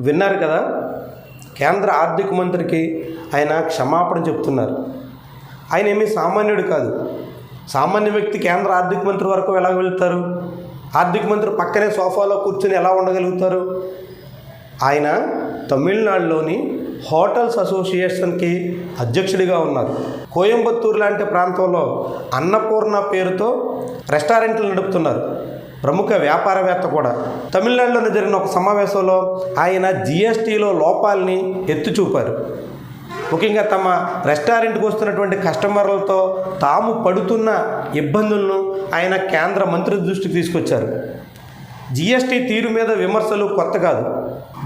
విన్నారు కదా? కేంద్ర ఆర్థిక మంత్రికి ఆయన క్షమాపణ చెప్తున్నారు. ఆయన ఏమీ సామాన్యుడు కాదు. సామాన్య వ్యక్తి కేంద్ర ఆర్థిక మంత్రి వరకు ఎలా వెళ్తారు? ఆర్థిక మంత్రి పక్కనే సోఫాలో కూర్చొని ఎలా ఉండగలుగుతారు? ఆయన తమిళనాడులోని హోటల్స్ అసోసియేషన్కి అధ్యక్షుడిగా ఉన్నారు. కోయంబత్తూరు లాంటి ప్రాంతంలో అన్నపూర్ణ పేరుతో రెస్టారెంట్లు నడుపుతున్నారు. ప్రముఖ వ్యాపారవేత్త కూడా. తమిళనాడులోనే జరిగిన ఒక సమావేశంలో ఆయన జిఎస్టీలో లోపాలని ఎత్తి చూపారు. ముఖ్యంగా తమ రెస్టారెంట్కి వస్తున్నటువంటి కస్టమర్లతో తాము పడుతున్న ఇబ్బందులను ఆయన కేంద్ర మంత్రి దృష్టికి తీసుకొచ్చారు. జిఎస్టీ తీరు మీద విమర్శలు కొత్త కాదు.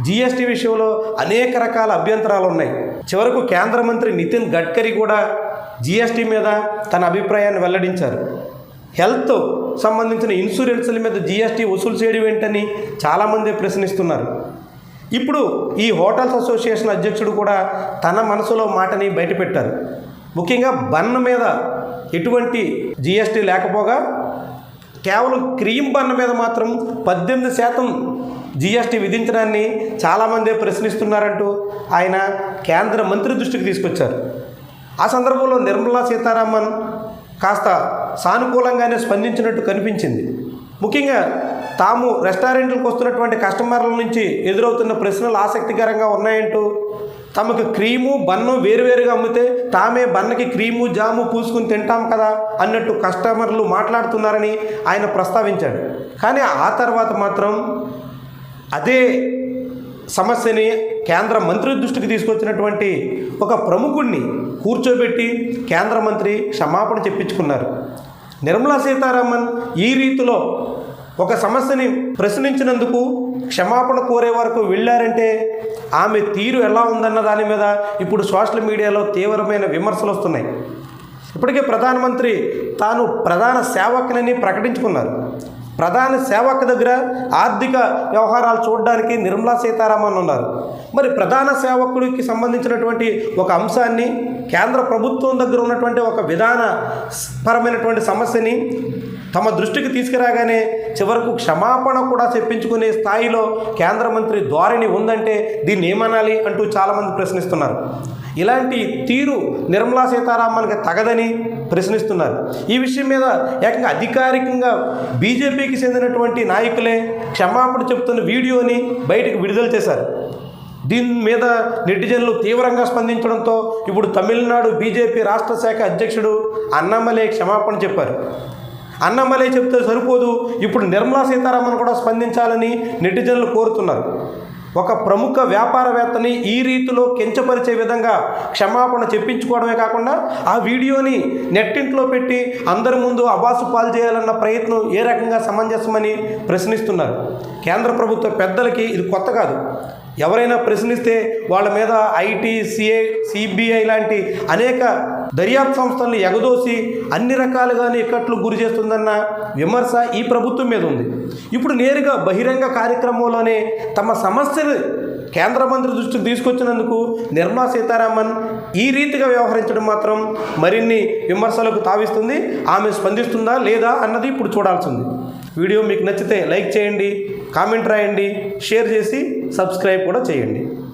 జిఎస్టీ విషయంలో అనేక రకాల అభ్యంతరాలు ఉన్నాయి. చివరకు కేంద్ర మంత్రి నితిన్ గడ్కరీ కూడా జిఎస్టీ మీద తన అభిప్రాయాన్ని వెల్లడించారు. హెల్త్ సంబంధించిన ఇన్సూరెన్స్ల మీద జిఎస్టీ వసూలు చేయడం ఏంటని చాలామంది ప్రశ్నిస్తున్నారు. ఇప్పుడు ఈ హోటల్స్ అసోసియేషన్ అధ్యక్షుడు కూడా తన మనసులో మాటని బయటపెట్టారు. ముఖ్యంగా బన్ మీద ఎటువంటి జిఎస్టీ లేకపోగా కేవలం క్రీమ్ బన్న మీద మాత్రం పద్దెనిమిది శాతం జిఎస్టీ విధించడాన్ని చాలామంది ప్రశ్నిస్తున్నారంటూ ఆయన కేంద్ర మంత్రి దృష్టికి తీసుకొచ్చారు. ఆ సందర్భంలో నిర్మలా సీతారామన్ కాస్త సానుకూలంగానే స్పందించినట్టు కనిపించింది. ముఖ్యంగా తాము రెస్టారెంట్లకు వస్తున్నటువంటి కస్టమర్ల నుంచి ఎదురవుతున్న ప్రశ్నలు ఆసక్తికరంగా ఉన్నాయంటూ తమకు క్రీము బన్ను వేరువేరుగా అమ్మితే తామే బన్నకి క్రీము జాము పూసుకుని తింటాం కదా అన్నట్టు కస్టమర్లు మాట్లాడుతున్నారని ఆయన ప్రస్తావించాడు. కానీ ఆ తర్వాత మాత్రం అదే సమస్యని కేంద్ర మంత్రి దృష్టికి తీసుకొచ్చినటువంటి ఒక ప్రముఖుణ్ణి కూర్చోబెట్టి కేంద్ర మంత్రి క్షమాపణ చెప్పించుకున్నారు. నిర్మలా సీతారామన్ ఈ రీతిలో ఒక సమస్యని ప్రశ్నించినందుకు క్షమాపణ కోరే వరకు వెళ్ళారంటే ఆమె తీరు ఎలా ఉందన్న దాని మీద ఇప్పుడు సోషల్ మీడియాలో తీవ్రమైన విమర్శలు వస్తున్నాయి. ఇప్పటికే ప్రధానమంత్రి తాను ప్రధాన సేవకులని ప్రకటించుకున్నారు. ప్రధాన సేవక దగ్గర ఆర్థిక వ్యవహారాలు చూడడానికి నిర్మలా సీతారామన్ ఉన్నారు. మరి ప్రధాన సేవకుడికి సంబంధించినటువంటి ఒక అంశాన్ని కేంద్ర ప్రభుత్వం దగ్గర ఉన్నటువంటి ఒక విధాన పరమైనటువంటి సమస్యని తమ దృష్టికి తీసుకురాగానే చివరకు క్షమాపణ కూడా చెప్పించుకునే స్థాయిలో కేంద్ర మంత్రి ధోరణి ఉందంటే దీన్ని ఏమనాలి అంటూ చాలామంది ప్రశ్నిస్తున్నారు. ఇలాంటి తీరు నిర్మలా సీతారామన్కి తగదని ప్రశ్నిస్తున్నారు. ఈ విషయం మీద ఏకంగా అధికారికంగా బీజేపీకి చెందినటువంటి నాయకులే క్షమాపణ చెబుతున్న వీడియోని బయటకు విడుదల చేశారు. దీని మీద నెటిజన్లు తీవ్రంగా స్పందించడంతో ఇప్పుడు తమిళనాడు బీజేపీ రాష్ట్ర శాఖ అధ్యక్షుడు అన్నమలే క్షమాపణ చెప్పారు. అన్నమలై చెప్తే సరిపోదు. ఇప్పుడు నిర్మలా సీతారామన్ కూడా స్పందించాలని నెటిజన్లు కోరుతున్నారు. ఒక ప్రముఖ వ్యాపారవేత్తని ఈ రీతిలో కించపరిచే విధంగా క్షమాపణ చెప్పించుకోవడమే కాకుండా ఆ వీడియోని నెట్టింట్లో పెట్టి అందరి ముందు అబాసు పాలు చేయాలన్న ప్రయత్నం ఏ రకంగా సమంజసమని ప్రశ్నిస్తున్నారు. కేంద్ర ప్రభుత్వ పెద్దలకి ఇది కొత్త కాదు. ఎవరైనా ప్రశ్నిస్తే వాళ్ళ మీద ఐటీ సిఐ సిబిఐ లాంటి అనేక దర్యాప్తు సంస్థలను ఎగదోసి అన్ని రకాలుగానే ఇక్కట్లు గురి చేస్తుందన్న విమర్శ ఈ ప్రభుత్వం మీద ఉంది. ఇప్పుడు నేరుగా బహిరంగ కార్యక్రమంలోనే తమ సమస్యలు కేంద్ర మంత్రి దృష్టికి తీసుకొచ్చినందుకు నిర్మలా సీతారామన్ ఈ రీతిగా వ్యవహరించడం మాత్రం మరిన్ని విమర్శలకు తావిస్తుంది. ఆమె స్పందిస్తుందా లేదా అన్నది ఇప్పుడు చూడాల్సింది వీడియో మీకు నచ్చితే లైక్ చేయండి కామెంట్ రాయండి షేర్ చేసి సబ్స్క్రైబ్ కూడా చేయండి.